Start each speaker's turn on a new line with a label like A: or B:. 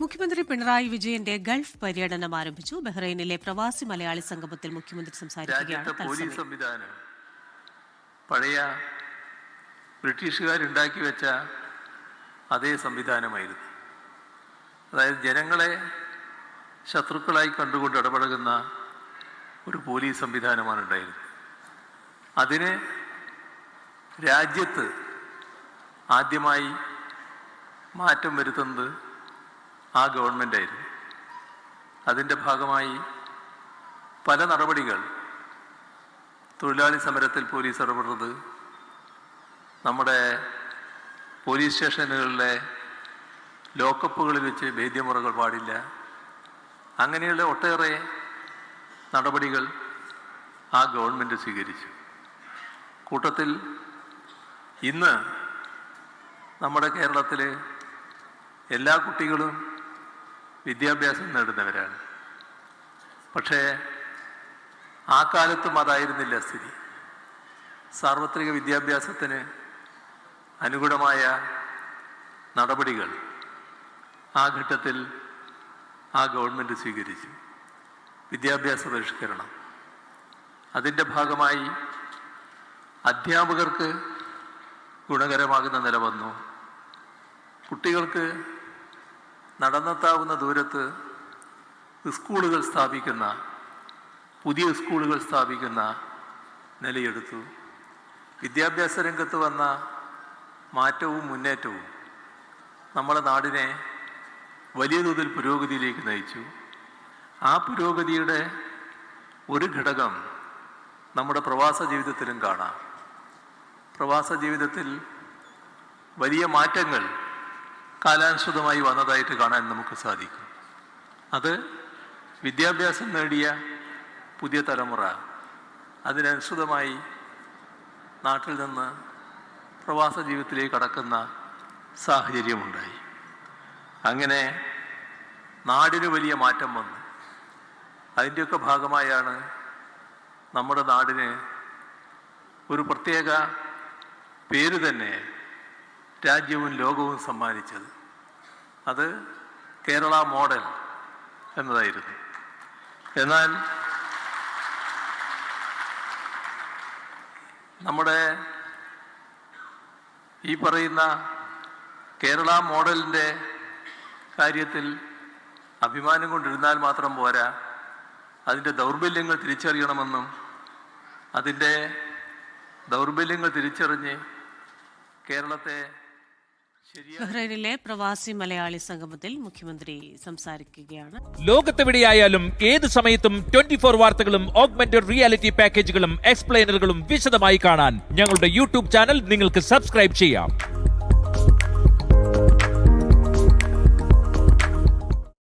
A: മുഖ്യമന്ത്രി പിണറായി വിജയന്റെ ഗൾഫ് പര്യടനം ആരംഭിച്ചു. ബഹ്റൈനിലെ പ്രവാസി മലയാളി സംഗമത്തിൽ മുഖ്യമന്ത്രി സംസാരിക്കുകയാണ്.
B: പോലീസ് സംവിധാനം. പഴയ ബ്രിട്ടീഷുകാരുണ്ടാക്കി വെച്ച അതേ സംവിധാനമായിരുന്നു. അതായത് ജനങ്ങളെ ശത്രുക്കളായി കണ്ടുകൊണ്ട് ഇടപഴകുന്ന ഒരു പോലീസ് സംവിധാനമാണ് ഉണ്ടായിരുന്നത്. അതിന് രാജ്യത്ത് ആദ്യമായി മാറ്റം വരുത്തുന്നത് ആ ഗവൺമെന്റായിരുന്നു അതിന്റെ ഭാഗമായി പല നടപടികൾ തൊഴിലാളി സമരത്തിൽ പോലീസ് ഇടപെടുന്നത് നമ്മുടെ പോലീസ് സ്റ്റേഷനുകളിലെ ലോക്കപ്പുകളിൽ വെച്ച് ഭേദ്യമുറകൾ പാടില്ല അങ്ങനെയുള്ള ഒട്ടേറെ നടപടികൾ ആ ഗവൺമെന്റ് സ്വീകരിച്ചു. കൂട്ടത്തിൽ ഇന്ന് നമ്മുടെ കേരളത്തിൽ എല്ലാ കുട്ടികളും വിദ്യാഭ്യാസം നേടുന്നവരാണ്. പക്ഷേ ആ കാലത്തും അതായിരുന്നില്ല സ്ഥിതി. സാർവത്രിക വിദ്യാഭ്യാസത്തിന് അനുകൂലമായ നടപടികൾ ആ ഘട്ടത്തിൽ ആ ഗവൺമെന്റ് സ്വീകരിച്ചു. വിദ്യാഭ്യാസ പരിഷ്കരണം. അതിന്റെ ഭാഗമായി അധ്യാപകർക്ക് ഗുണകരമാകുന്ന നില വന്നു. കുട്ടികൾക്ക് നടന്നെത്താവുന്ന ദൂരത്ത് സ്കൂളുകൾ സ്ഥാപിക്കുന്ന പുതിയ സ്കൂളുകൾ സ്ഥാപിക്കുന്ന നിലയെടുത്തു. വിദ്യാഭ്യാസ രംഗത്ത് വന്ന മാറ്റവും മുന്നേറ്റവും നമ്മുടെ നാടിനെ വലിയ തോതിൽ പുരോഗതിയിലേക്ക് നയിച്ചു. ആ പുരോഗതിയുടെ ഒരു ഘടകം നമ്മുടെ പ്രവാസ ജീവിതത്തിലും കാണാം. പ്രവാസ ജീവിതത്തിൽ വലിയ മാറ്റങ്ങൾ കാലാനുസൃതമായി വന്നതായിട്ട് കാണാൻ നമുക്ക് സാധിക്കും. അത് വിദ്യാഭ്യാസം നേടിയ പുതിയ തലമുറ അതിനനുസൃതമായി നാട്ടിൽ നിന്ന് പ്രവാസ ജീവിതത്തിലേക്ക് കടക്കുന്ന സാഹചര്യമുണ്ടായി. അങ്ങനെ നാടിന് വലിയ മാറ്റം വന്നു. അതിന്റെയൊക്കെ ഭാഗമായാണ് നമ്മുടെ നാടിന് ഒരു പ്രത്യേക പേര് തന്നെ രാജ്യവും ലോകവും സമ്മാനിച്ചത്. അത് കേരള മോഡൽ എന്നതായിരുന്നു. എന്നാൽ നമ്മുടെ ഈ പറയുന്ന കേരള മോഡലിന്റെ കാര്യത്തിൽ അഭിമാനം കൊണ്ടിരുന്നാൽ മാത്രം പോരാ അതിന്റെ ദൗർബല്യങ്ങൾ തിരിച്ചറിയണമെന്നും അതിന്റെ ദൗർബല്യങ്ങൾ തിരിച്ചറിഞ്ഞ് കേരളത്തെ
A: ബഹ്റൈനിലെ പ്രവാസി മലയാളി സംഗമത്തിൽ മുഖ്യമന്ത്രി സംസാരിക്കുകയാണ്.
C: ലോകത്തെവിടെയായാലും ഏത് സമയത്തും ട്വന്റി ഫോർ വാർത്തകളും ഓഗ്മെന്റഡ് റിയാലിറ്റി പാക്കേജുകളും എക്സ്പ്ലെയിനറുകളും വിശദമായി കാണാൻ ഞങ്ങളുടെ യൂട്യൂബ് ചാനൽ നിങ്ങൾക്ക് സബ്സ്ക്രൈബ് ചെയ്യാം.